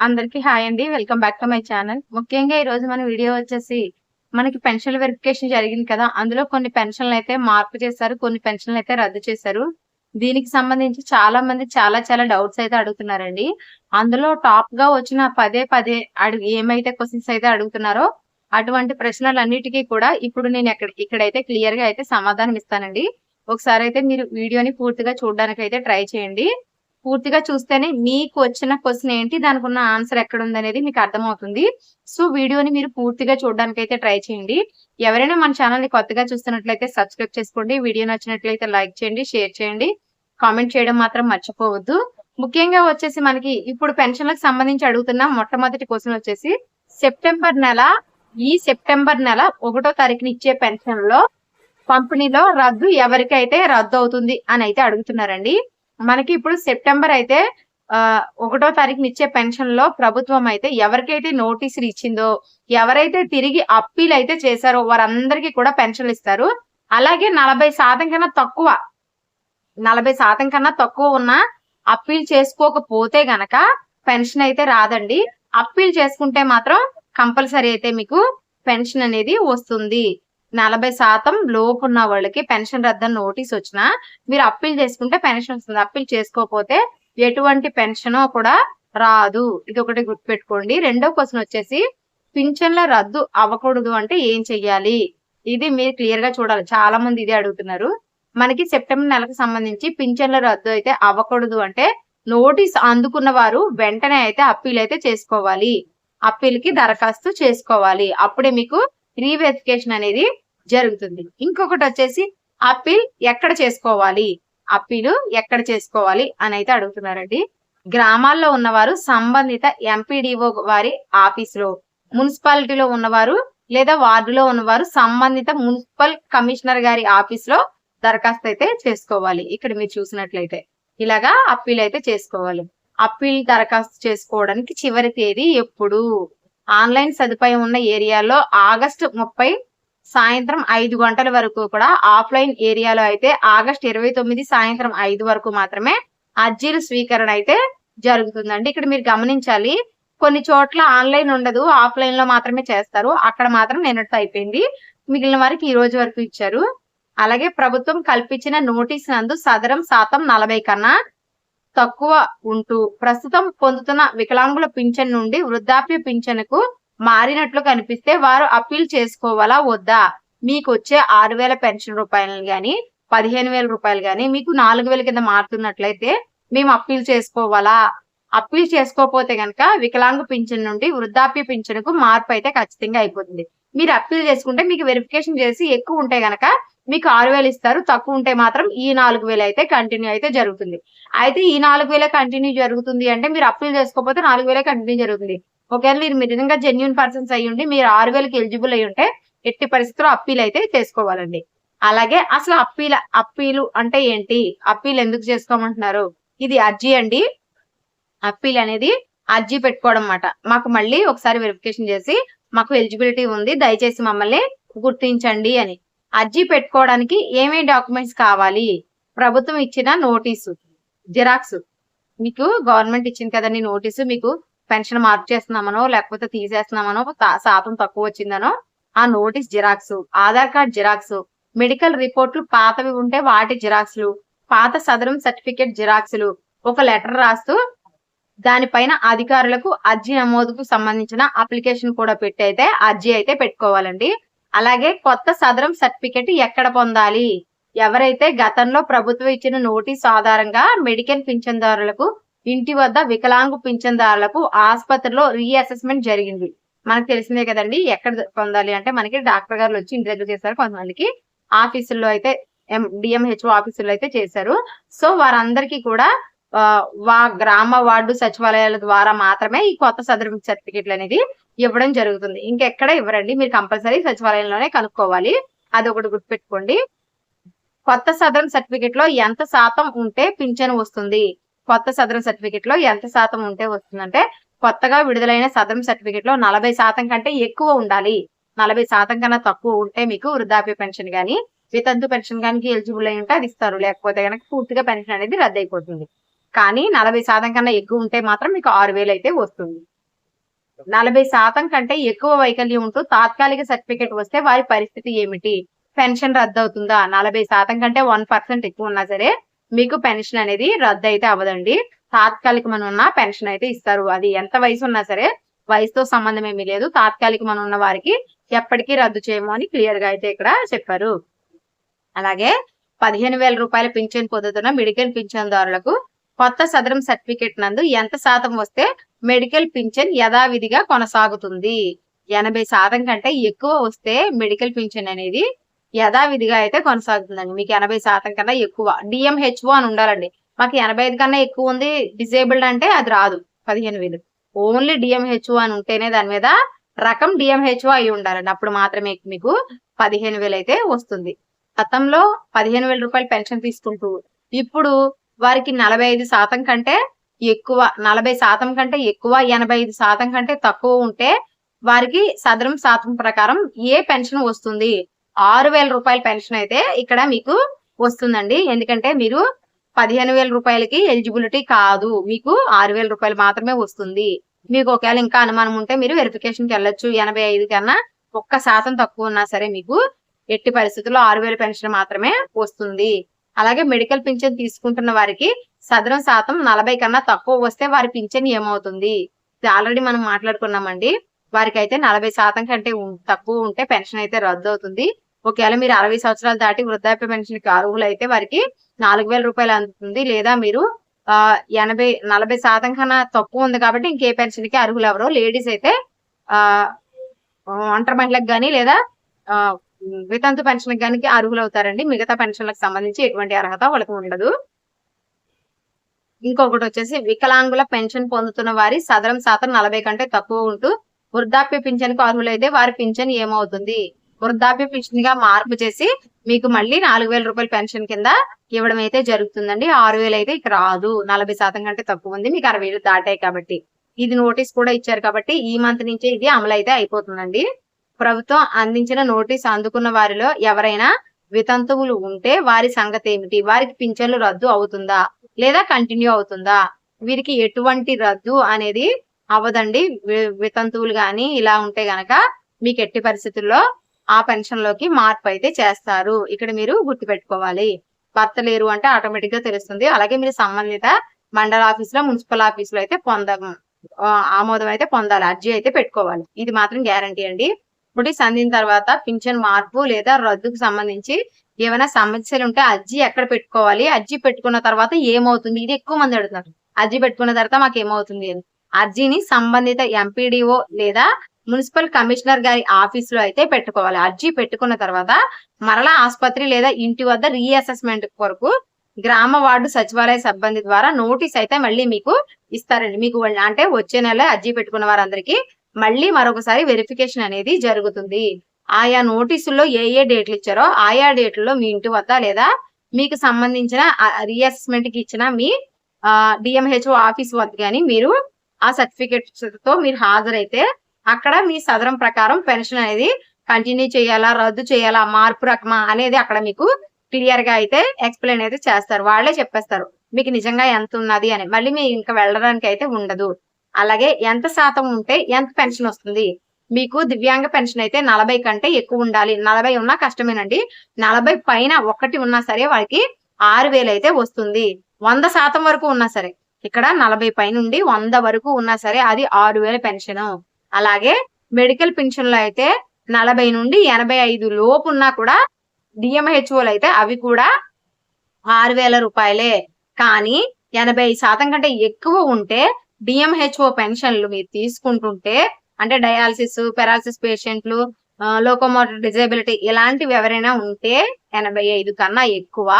అందరికి హాయ్ అండి. Welcome back to my channel. ముఖ్యంగా ఈ రోజు మన వీడియో వచ్చేసి మనకి పెన్షన్ వెరిఫికేషన్ జరిగింది కదా అందులో కొన్ని పెన్షన్లు అయితే మార్పు చేశారు కొన్ని పెన్షన్లు అయితే రద్దు చేశారు. దీనికి సంబంధించి చాలా మంది చాలా చాలా డౌట్స్ అయితే అడుగుతున్నారండి. అందులో టాప్గా వచ్చిన పదే పదే అడుగు ఏమైతే క్వశ్చన్స్ అయితే అడుగుతున్నారో అటువంటి ప్రశ్నలన్నిటికీ కూడా ఇప్పుడు నేను ఎక్కడ ఇక్కడైతే క్లియర్గా అయితే సమాధానం ఇస్తానండి. ఒకసారి అయితే మీరు వీడియోని పూర్తిగా చూడడానికి అయితే ట్రై చేయండి. పూర్తిగా చూస్తేనే మీకు వచ్చిన క్వశ్చన్ ఏంటి దానికి ఉన్న ఆన్సర్ ఎక్కడ ఉందనేది అనేది మీకు అర్థమవుతుంది. సో వీడియోని మీరు పూర్తిగా చూడడానికి అయితే ట్రై చేయండి. ఎవరైనా మన ఛానల్ని కొత్తగా చూస్తున్నట్లయితే సబ్స్క్రైబ్ చేసుకోండి. వీడియో నచ్చినట్లయితే లైక్ చేయండి షేర్ చేయండి. కామెంట్ చేయడం మాత్రం మర్చిపోవద్దు. ముఖ్యంగా వచ్చేసి మనకి ఇప్పుడు పెన్షన్లకు సంబంధించి అడుగుతున్న మొట్టమొదటి క్వశ్చన్ వచ్చేసి సెప్టెంబర్ నెల ఈ సెప్టెంబర్ నెల ఒకటో తారీఖున ఇచ్చే పెన్షన్లో పంపిణీలో రద్దు ఎవరికైతే రద్దు అవుతుంది అని అయితే అడుగుతున్నారండి. మనకి ఇప్పుడు సెప్టెంబర్ అయితే ఒకటో తారీఖున ఇచ్చే పెన్షన్లో ప్రభుత్వం అయితే ఎవరికైతే నోటీసులు ఇచ్చిందో ఎవరైతే తిరిగి అప్పీల్ అయితే చేశారో వారందరికీ కూడా పెన్షన్లు ఇస్తారు. అలాగే నలభై శాతం కన్నా తక్కువ నలభై శాతం కన్నా తక్కువ ఉన్న అప్పీల్ చేసుకోకపోతే గనక పెన్షన్ అయితే రాదండి. అప్పీల్ చేసుకుంటే మాత్రం కంపల్సరీ అయితే మీకు పెన్షన్ అనేది వస్తుంది. నలభై శాతం లోపు ఉన్న వాళ్ళకి పెన్షన్ రద్దని నోటీస్ వచ్చినా మీరు అప్పీల్ చేసుకుంటే పెన్షన్ వస్తుంది. అప్పీల్ చేసుకోకపోతే ఎటువంటి పెన్షన్ కూడా రాదు. ఇది ఒకటి గుర్తుపెట్టుకోండి. రెండో క్వశ్చన్ వచ్చేసి పింఛన్ల రద్దు అవ్వకూడదు అంటే ఏం చెయ్యాలి? ఇది మీరు క్లియర్గా చూడాలి. చాలా మంది ఇది అడుగుతున్నారు. మనకి సెప్టెంబర్ నెలకు సంబంధించి పింఛన్ల రద్దు అయితే అవ్వకూడదు అంటే నోటీస్ అందుకున్న వారు వెంటనే అయితే అప్పీల్ అయితే చేసుకోవాలి. అప్పీల్కి దరఖాస్తు చేసుకోవాలి. అప్పుడే మీకు రీవెరిఫికేషన్ అనేది జరుగుతుంది. ఇంకొకటి వచ్చేసి అప్పీల్ ఎక్కడ చేసుకోవాలి? అప్పీలు ఎక్కడ చేసుకోవాలి అని అయితే అడుగుతున్నారండి. గ్రామాల్లో ఉన్నవారు సంబంధిత ఎంపీడీఓ వారి ఆఫీసులో మున్సిపాలిటీలో ఉన్నవారు లేదా వార్డులో ఉన్నవారు సంబంధిత మున్సిపల్ కమిషనర్ గారి ఆఫీసులో దరఖాస్తు అయితే చేసుకోవాలి. ఇక్కడ మీరు చూసినట్లయితే ఇలాగా అప్పీల్ అయితే చేసుకోవాలి. అప్పీల్ దరఖాస్తు చేసుకోవడానికి చివరి తేదీ ఎప్పుడు? ఆన్లైన్ సదుపాయం ఉన్న ఏరియాలో ఆగస్టు ముప్పై సాయంత్రం ఐదు గంటల వరకు కూడా ఆఫ్లైన్ ఏరియాలో అయితే ఆగస్ట్ ఇరవై తొమ్మిది సాయంత్రం ఐదు వరకు మాత్రమే అర్జీలు స్వీకరణ అయితే జరుగుతుందండి. ఇక్కడ మీరు గమనించాలి కొన్ని చోట్ల ఆన్లైన్ ఉండదు ఆఫ్లైన్లో మాత్రమే చేస్తారు. అక్కడ మాత్రం నిన్నట్టు అయిపోయింది. మిగిలిన వారికి ఈ రోజు వరకు ఇచ్చారు. అలాగే ప్రభుత్వం కల్పించిన నోటీస్ నందు సదరం శాతం నలభై కన్నా తక్కువ ఉంటూ ప్రస్తుతం పొందుతున్న వికలాంగుల పింఛన్ నుండి వృద్ధాప్య పింఛన్కు మారినట్లు కనిపిస్తే వారు అప్పీల్ చేసుకోవాలా వద్దా? మీకు వచ్చే ఆరు వేల పెన్షన్ రూపాయలు గాని పదిహేను వేల రూపాయలు గాని మీకు నాలుగు వేల కింద మారుతున్నట్లయితే మేము అప్పీల్ చేసుకోవాలా? అప్పీల్ చేసుకోకపోతే గనక వికలాంగ పింఛన్ నుండి వృద్ధాప్య పింఛన్కు మార్పు అయితే ఖచ్చితంగా అయిపోతుంది. మీరు అప్పీల్ చేసుకుంటే మీకు వెరిఫికేషన్ చేసి ఎక్కువ ఉంటే గనక మీకు ఆరు వేలు ఇస్తారు. తక్కువ ఉంటే మాత్రం ఈ నాలుగు వేలు అయితే కంటిన్యూ అయితే జరుగుతుంది. అయితే ఈ నాలుగు వేలే కంటిన్యూ జరుగుతుంది అంటే మీరు అప్పీల్ చేసుకోకపోతే నాలుగు వేలే కంటిన్యూ జరుగుతుంది. ఒకవేళ మీరు నిజంగా జెన్యున్ పర్సన్స్ అయ్యి ఉండి మీరు ఆరు వేలకి ఎలిజిబుల్ అయి ఉంటే ఎట్టి పరిస్థితుల్లో అప్పీల్ అయితే చేసుకోవాలండి. అలాగే అసలు అప్పీల అప్పీలు అంటే ఏంటి? అప్పీలు ఎందుకు చేసుకోమంటున్నారు? ఇది అర్జీ అండి. అప్పీల్ అనేది అర్జీ పెట్టుకోవడం అన్నమాట. మాకు మళ్ళీ ఒకసారి వెరిఫికేషన్ చేసి మాకు ఎలిజిబిలిటీ ఉంది. దయచేసి మమ్మల్ని గుర్తించండి అని. అర్జీ పెట్టుకోవడానికి ఏమేమి డాక్యుమెంట్స్ కావాలి? ప్రభుత్వం ఇచ్చిన నోటీసు జిరాక్స్. మీకు గవర్నమెంట్ ఇచ్చింది కదండి నోటీసు మీకు పెన్షన్ మార్పు చేస్తున్నామనో లేకపోతే తీసేస్తున్నామనో శాతం తక్కువ వచ్చిందనో ఆ notice xerox Aadhaar card xerox medical రిపోర్ట్లు పాతవి ఉంటే వాటి జిరాక్స్లు పాత సదరం సర్టిఫికేట్ జిరాక్స్లు ఒక లెటర్ రాస్తూ దానిపైన అధికారులకు అర్జీ నమోదుకు సంబంధించిన అప్లికేషన్ కూడా పెట్టి అయితే అర్జీ అయితే పెట్టుకోవాలండి. అలాగే కొత్త సదరం సర్టిఫికెట్ ఎక్కడ పొందాలి? ఎవరైతే గతంలో ప్రభుత్వం ఇచ్చిన నోటీస్ ఆధారంగా మెడికల్ పింఛన్దారులకు ఇంటి వద్ద వికలాంగు పింఛన్దారులకు ఆసుపత్రిలో రీఅసెస్మెంట్ జరిగింది. మనకు తెలిసిందే కదండి ఎక్కడ పొందాలి అంటే మనకి డాక్టర్ గారు వచ్చి ఇంటి దగ్గర చేశారు కొంతమందికి. ఆఫీసుల్లో అయితే డిఎంహెచ్ఓ ఆఫీసుల్లో అయితే చేశారు. సో వారందరికీ కూడా వా గ్రామ వార్డు సచివాలయాల ద్వారా మాత్రమే ఈ కొత్త సదరం సర్టిఫికెట్లు అనేది ఇవ్వడం జరుగుతుంది. ఇంకెక్కడ ఇవ్వరండి. మీరు కంపల్సరీ సచివాలయంలోనే కనుక్కోవాలి. అది ఒకటి గుర్తుపెట్టుకోండి. కొత్త సదరం సర్టిఫికెట్లో ఎంత శాతం ఉంటే పింఛను వస్తుంది? కొత్త సదరం సర్టిఫికెట్లో ఎంత శాతం ఉంటే వస్తుందంటే కొత్తగా విడుదలైన సదరం సర్టిఫికెట్లో నలభై శాతం కంటే ఎక్కువ ఉండాలి. నలభై శాతం కన్నా తక్కువ ఉంటే మీకు వృద్ధాప్య పెన్షన్ గాని వితంతు పెన్షన్ గానికి ఎలిజిబుల్ అయి ఉంటే అది ఇస్తారు. లేకపోతే కనుక పూర్తిగా పెన్షన్ అనేది రద్దు అయిపోతుంది కానీ నలభై శాతం కన్నా ఎక్కువ ఉంటే మాత్రం మీకు ఆరు వేలు అయితే వస్తుంది. నలభై శాతం కంటే ఎక్కువ వైకల్యం ఉంటూ తాత్కాలిక సర్టిఫికేట్ వస్తే వారి పరిస్థితి ఏమిటి? పెన్షన్ రద్దు అవుతుందా నలభై శాతం కంటే వన్ పర్సెంట్ ఎక్కువ ఉన్నా సరే మీకు పెన్షన్ అనేది రద్దు అయితే అవ్వదండి. తాత్కాలికమని ఉన్న పెన్షన్ అయితే ఇస్తారు. అది ఎంత వయసు ఉన్నా సరే వయసుతో సంబంధం ఏమీ లేదు. తాత్కాలికమని ఉన్న వారికి ఎప్పటికీ రద్దు చేయము అని క్లియర్గా అయితే ఇక్కడ చెప్పారు. అలాగే పదిహేను వేల రూపాయల పింఛన్ పొందుతున్న మెడికల్ పింఛన్దారులకు కొత్త సదరం సర్టిఫికేట్ నందు ఎంత శాతం వస్తే మెడికల్ పింఛన్ యథావిధిగా కొనసాగుతుంది? ఎనభై శాతం కంటే ఎక్కువ వస్తే మెడికల్ పింఛన్ అనేది యథావిధిగా అయితే కొనసాగుతుందండి. మీకు ఎనభై శాతం కన్నా ఎక్కువ. డిఎంహెచ్ఓ అని ఉండాలండి. మాకు ఎనభై ఐదు కన్నా ఎక్కువ ఉంది డిజేబుల్డ్ అంటే అది రాదు. పదిహేను వేలు. ఓన్లీ డిఎంహెచ్ఓ అని ఉంటేనే దాని మీద రకం డిఎంహెచ్ఓ అయి ఉండాలండి. అప్పుడు మాత్రమే మీకు పదిహేను వేలు అయితే వస్తుంది. గతంలో పదిహేను వేల రూపాయలు పెన్షన్ తీసుకుంటూ ఇప్పుడు వారికి నలభై ఐదు శాతం కంటే ఎక్కువ నలభై శాతం కంటే ఎక్కువ ఎనభై ఐదు శాతం కంటే తక్కువ ఉంటే వారికి సదరం శాతం ప్రకారం ఏ పెన్షన్ వస్తుంది? ఆరు వేల రూపాయల పెన్షన్ అయితే ఇక్కడ మీకు వస్తుందండి. ఎందుకంటే మీరు పదిహేను వేల రూపాయలకి ఎలిజిబిలిటీ కాదు. మీకు ఆరు వేల రూపాయలు మాత్రమే వస్తుంది. మీకు ఒకవేళ ఇంకా అనుమానం ఉంటే మీరు వెరిఫికేషన్కి వెళ్ళొచ్చు. ఎనభై ఐదు కన్నా ఒక్క శాతం తక్కువ ఉన్నా సరే మీకు ఎట్టి పరిస్థితుల్లో ఆరు వేల పెన్షన్ మాత్రమే వస్తుంది. అలాగే మెడికల్ పింఛన్ తీసుకుంటున్న వారికి సదరం శాతం నలభై కన్నా తక్కువ వస్తే వారి పింఛన్ ఏమవుతుంది? ఇది ఆల్రెడీ మనం మాట్లాడుకున్నామండి. వారికి అయితే నలభై శాతం కంటే ఉం- తక్కువ ఉంటే పెన్షన్ అయితే రద్దు అవుతుంది ఒకవేళ మీరు అరవై సంవత్సరాలు దాటి వృద్ధాప్య పెన్షన్కి అర్హులు అయితే వారికి నాలుగు వేల రూపాయలు అందుతుంది. లేదా మీరు ఆ ఎనభై నలభై శాతం కన్నా తక్కువ ఉంది కాబట్టి ఇంకే పెన్షన్కి అర్హులు ఎవరో లేడీస్ అయితే ఆ ఒంటరి మహిళకు కానీ లేదా ఆ వితంతు పెన్షన్ కానీ అర్హులు అవుతారండి మిగతా పెన్షన్లకు సంబంధించి ఎటువంటి అర్హత వాళ్ళకి ఉండదు. ఇంకొకటి వచ్చేసి వికలాంగుల పెన్షన్ పొందుతున్న వారి సదరం శాతం నలభై కంటే తక్కువ ఉంటూ వృద్ధాప్య పింఛన్కు అర్హులైతే వారి పింఛన్ ఏమవుతుంది? వృద్ధాప్య పింఛన్గా మార్పు చేసి మీకు మళ్ళీ నాలుగు వేల రూపాయల పెన్షన్ కింద ఇవ్వడం అయితే జరుగుతుందండి. ఆరు వేలు అయితే ఇక రాదు. నలభై శాతం కంటే తక్కువ ఉంది. మీకు అరవై వేలు దాటాయి కాబట్టి. ఇది నోటీస్ కూడా ఇచ్చారు కాబట్టి ఈ మంత్ నుంచే ఇది అమలు అయితే అయిపోతుందండి. ప్రభుత్వం అందించిన నోటీస్ అందుకున్న వారిలో ఎవరైనా వితంతువులు ఉంటే వారి సంగతి ఏమిటి వారికి పింఛన్లు రద్దు అవుతుందా? లేదా కంటిన్యూ అవుతుందా? వీరికి ఎటువంటి రద్దు అనేది అవ్వదండి. వితంతువులు గాని ఇలా ఉంటే గనక మీకు ఎట్టి పరిస్థితుల్లో ఆ పెన్షన్లోకి మార్పు అయితే చేస్తారు. ఇక్కడ మీరు గుర్తుపెట్టుకోవాలి. భర్త లేరు అంటే ఆటోమేటిక్గా తెలుస్తుంది. అలాగే మీరు సంబంధిత మండల ఆఫీస్లో మున్సిపల్ ఆఫీస్లో అయితే పొంద ఆమోదం అయితే పొందాలి. అర్జీ అయితే పెట్టుకోవాలి. ఇది మాత్రం గ్యారంటీ అండి. నోటీస్ అందిన తర్వాత పింఛన్ మార్పు లేదా రద్దుకు సంబంధించి ఏమైనా సమస్యలు ఉంటే అర్జీ ఎక్కడ పెట్టుకోవాలి? అర్జీ పెట్టుకున్న తర్వాత ఏమవుతుంది? ఇది ఎక్కువ మంది అడుగుతున్నారు. అర్జీ పెట్టుకున్న తర్వాత మాకు ఏమవుతుంది అని. అర్జీని సంబంధిత ఎంపీడీఓ లేదా మున్సిపల్ కమిషనర్ గారి ఆఫీస్లో అయితే పెట్టుకోవాలి. అర్జీ పెట్టుకున్న తర్వాత మరలా ఆసుపత్రి లేదా ఇంటి వద్ద రీఅసెస్మెంట్ కొరకు గ్రామ వార్డు సచివాలయ సిబ్బంది ద్వారా నోటీస్ అయితే మళ్ళీ మీకు ఇస్తారండి. మీకు అంటే వచ్చే నెల అర్జీ పెట్టుకున్న వారందరికీ మళ్ళీ మరొకసారి వెరిఫికేషన్ అనేది జరుగుతుంది. ఆయా నోటీసుల్లో ఏ ఏ డేట్లు ఇచ్చారో ఆయా డేట్లలో మీ ఇంటి వద్ద లేదా మీకు సంబంధించిన రీఅసెస్మెంట్కి ఇచ్చిన మీ డిఎంహెచ్ఓ ఆఫీస్ వద్ద కానీ మీరు ఆ సర్టిఫికేట్తో మీరు హాజరైతే అక్కడ మీ సదరం ప్రకారం పెన్షన్ అనేది కంటిన్యూ చేయాలా రద్దు చేయాలా మార్పు రకమా అనేది అక్కడ మీకు క్లియర్గా అయితే ఎక్స్ప్లెయిన్ అయితే చేస్తారు. వాళ్ళే చెప్పేస్తారు. మీకు నిజంగా ఎంత ఉన్నది అని. మళ్ళీ మీ ఇంకా వెళ్ళడానికి అయితే ఉండదు. అలాగే ఎంత శాతం ఉంటే ఎంత పెన్షన్ వస్తుంది? మీకు దివ్యాంగ పెన్షన్ అయితే నలభై కంటే ఎక్కువ ఉండాలి. నలభై ఉన్నా కష్టమేనండి. నలభై పైన ఒకటి ఉన్నా సరే వాళ్ళకి ఆరు వేలు అయితే వస్తుంది. వంద శాతం వరకు ఉన్నా సరే ఇక్కడ నలభై పై నుండి వంద వరకు ఉన్నా సరే అది ఆరు వేల పెన్షన్. అలాగే మెడికల్ పెన్షన్లు అయితే నలభై నుండి ఎనభై ఐదు లోపు ఉన్నా కూడా డిఎంహెచ్ఓలు అయితే అవి కూడా ఆరు వేల రూపాయలే. కానీ ఎనభై శాతం కంటే ఎక్కువ ఉంటే డిఎంహెచ్ఓ పెన్షన్లు మీరు తీసుకుంటుంటే అంటే డయాలసిస్ పెరాలసిస్ పేషెంట్లు లోకోమోటర్ డిజేబిలిటీ ఇలాంటివి ఎవరైనా ఉంటే ఎనభై ఐదు కన్నా ఎక్కువ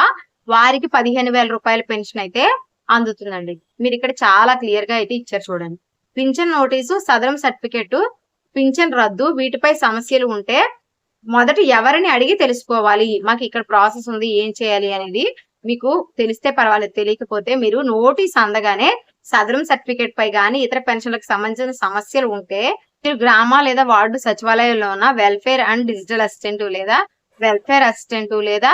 వారికి పదిహేను వేల రూపాయల పెన్షన్ అయితే అందుతుందండి. మీరు ఇక్కడ చాలా క్లియర్గా అయితే ఇచ్చారు చూడండి. పింఛన్ నోటీసు సదరం సర్టిఫికెట్ పింఛన్ రద్దు వీటిపై సమస్యలు ఉంటే మొదట ఎవరిని అడిగి తెలుసుకోవాలి? మాకు ఇక్కడ ప్రాసెస్ ఉంది ఏం చేయాలి అనేది మీకు తెలిస్తే పర్వాలేదు తెలియకపోతే మీరు నోటీస్ అందగానే సదరం సర్టిఫికేట్ పై గానీ ఇతర పెన్షన్లకు సంబంధించిన సమస్యలు ఉంటే మీరు గ్రామ లేదా వార్డు సచివాలయంలో ఉన్న వెల్ఫేర్ అండ్ డిజిటల్ అసిస్టెంట్ లేదా వెల్ఫేర్ అసిస్టెంట్ లేదా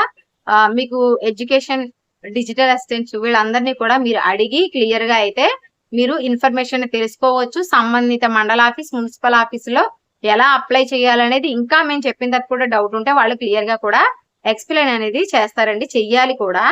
మీకు ఎడ్యుకేషన్ డిజిటల్ అసిస్టెంట్స్ వీళ్ళందరినీ కూడా మీరు అడిగి క్లియర్గా అయితే మీరు ఇన్ఫర్మేషన్ తెలుసుకోవచ్చు. సంబంధిత మండల ఆఫీస్ మున్సిపల్ ఆఫీస్లో ఎలా అప్లై చేయాలనేది ఇంకా మేము చెప్పిన తర్వాత కూడా డౌట్ ఉంటే వాళ్ళు క్లియర్గా కూడా ఎక్స్ప్లెయిన్ అనేది చేస్తారండి. చెయ్యాలి కూడా.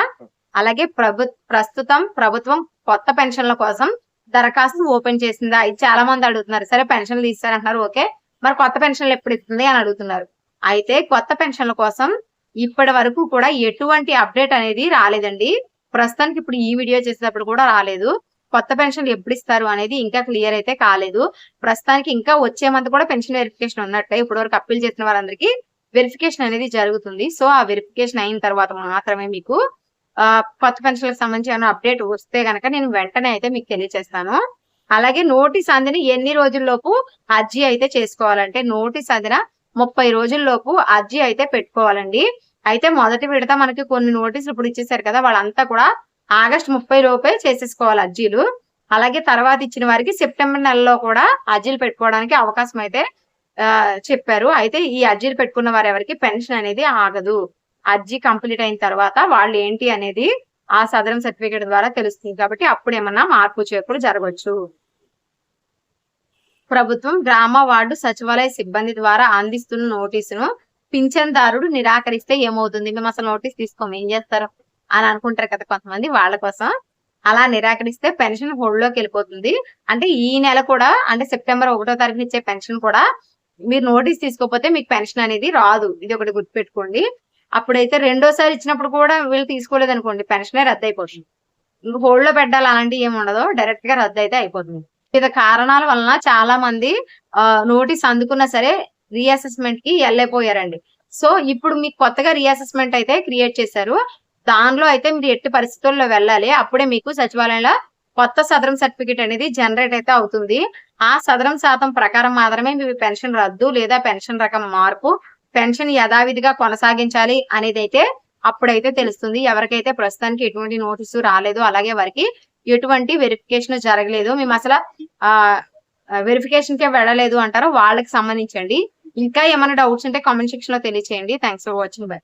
అలాగే ప్రభు ప్రస్తుతం ప్రభుత్వం కొత్త పెన్షన్ల కోసం దరఖాస్తు ఓపెన్ చేసిందా? ఇది చాలా మంది అడుగుతున్నారు. సరే పెన్షన్లు ఇస్తారంటున్నారు ఓకే. మరి కొత్త పెన్షన్లు ఎప్పుడు ఇస్తుంది అని అడుగుతున్నారు. అయితే కొత్త పెన్షన్ల కోసం ఇప్పటి వరకు కూడా ఎటువంటి అప్డేట్ అనేది రాలేదండి. ప్రస్తుతానికి ఇప్పుడు ఈ వీడియో చేసేటప్పుడు కూడా రాలేదు. కొత్త పెన్షన్లు ఎప్పుడు ఇస్తారు అనేది ఇంకా క్లియర్ అయితే కాలేదు. ప్రస్తుతానికి ఇంకా వచ్చే మంత్ కూడా పెన్షన్ వెరిఫికేషన్ ఉన్నట్టే. ఇప్పటి వరకు అప్పీల్ చేసిన వారందరికీ వెరిఫికేషన్ అనేది జరుగుతుంది. సో ఆ వెరిఫికేషన్ అయిన తర్వాత మాత్రమే మీకు కొత్త పెన్షన్లకు సంబంధించి ఏమైనా అప్డేట్ వస్తే గనక నేను వెంటనే అయితే మీకు తెలియజేస్తాను అలాగే నోటీస్ అందిన ఎన్ని రోజుల్లోపు అర్జీ అయితే చేసుకోవాలంటే నోటీస్ అందిన ముప్పై రోజుల్లోపు అర్జీ అయితే పెట్టుకోవాలండి. అయితే మొదటి విడత మనకి కొన్ని నోటీసులు ఇప్పుడు ఇచ్చేసారు కదా వాళ్ళంతా కూడా ఆగస్ట్ ముప్పై లోపే చేసేసుకోవాలి అర్జీలు. అలాగే తర్వాత ఇచ్చిన వారికి సెప్టెంబర్ నెలలో కూడా అర్జీలు పెట్టుకోవడానికి అవకాశం అయితే చెప్పారు. అయితే ఈ అర్జీలు పెట్టుకున్న వారు ఎవరికి పెన్షన్ అనేది ఆగదు. అర్జీ కంప్లీట్ అయిన తర్వాత వాళ్ళు ఏంటి అనేది ఆ సదరం సర్టిఫికేట్ ద్వారా తెలుస్తుంది. కాబట్టి అప్పుడు ఏమన్నా మార్పు చేర్పులు జరగవచ్చు. ప్రభుత్వం గ్రామ వార్డు సచివాలయ సిబ్బంది ద్వారా అందిస్తున్న నోటీసును పింఛన్దారుడు నిరాకరిస్తే ఏమవుతుంది? మేము అసలు నోటీస్ తీసుకోము. ఏం చేస్తారు? అని అనుకుంటారు కదా కొంతమంది వాళ్ళ కోసం. అలా నిరాకరిస్తే పెన్షన్ హోల్డ్లోకి వెళ్ళిపోతుంది. అంటే ఈ నెల కూడా అంటే సెప్టెంబర్ ఒకటో తారీఖు ఇచ్చే పెన్షన్ కూడా మీరు నోటీస్ తీసుకోకపోతే మీకు పెన్షన్ అనేది రాదు. ఇది ఒకటి గుర్తుపెట్టుకోండి. అప్పుడైతే రెండోసారి ఇచ్చినప్పుడు కూడా వీళ్ళు తీసుకోలేదు అనుకోండి పెన్షనే రద్దు అయిపోతుంది ఇంక హోల్డ్లో పెట్టాలి అలాంటివి ఏమి ఉండదు డైరెక్ట్గా రద్దు అయితే అయిపోతుంది. వివిధ కారణాల వలన చాలా మంది నోటీస్ అందుకున్నా సరే రీఅసెస్మెంట్కి వెళ్ళైపోయారండి సో ఇప్పుడు మీకు కొత్తగా రీఅసెస్మెంట్ అయితే క్రియేట్ చేశారు దానిలో అయితే మీరు ఎట్టి పరిస్థితుల్లో వెళ్ళాలి అప్పుడే మీకు సచివాలయంలో కొత్త సదరం సర్టిఫికేట్ అనేది జనరేట్ అయితే అవుతుంది. ఆ సదరం శాతం ప్రకారం మాత్రమే మీ పెన్షన్ రద్దు లేదా పెన్షన్ రకం మార్పు పెన్షన్ యథావిధిగా కొనసాగించాలి అనేది అయితే అప్పుడైతే తెలుస్తుంది. ఎవరికైతే ప్రస్తుతానికి ఎటువంటి నోటీసు రాలేదు అలాగే వారికి ఎటువంటి వెరిఫికేషన్ జరగలేదు మేము అసలు ఆ వెరిఫికేషన్ కే వెళ్ళలేదు అంటారో వాళ్ళకి సంబంధించండి. ఇంకా ఏమైనా డౌట్స్ ఉంటే కామెంట్ సెక్షన్లో తెలియచేయండి. Thanks for watching bye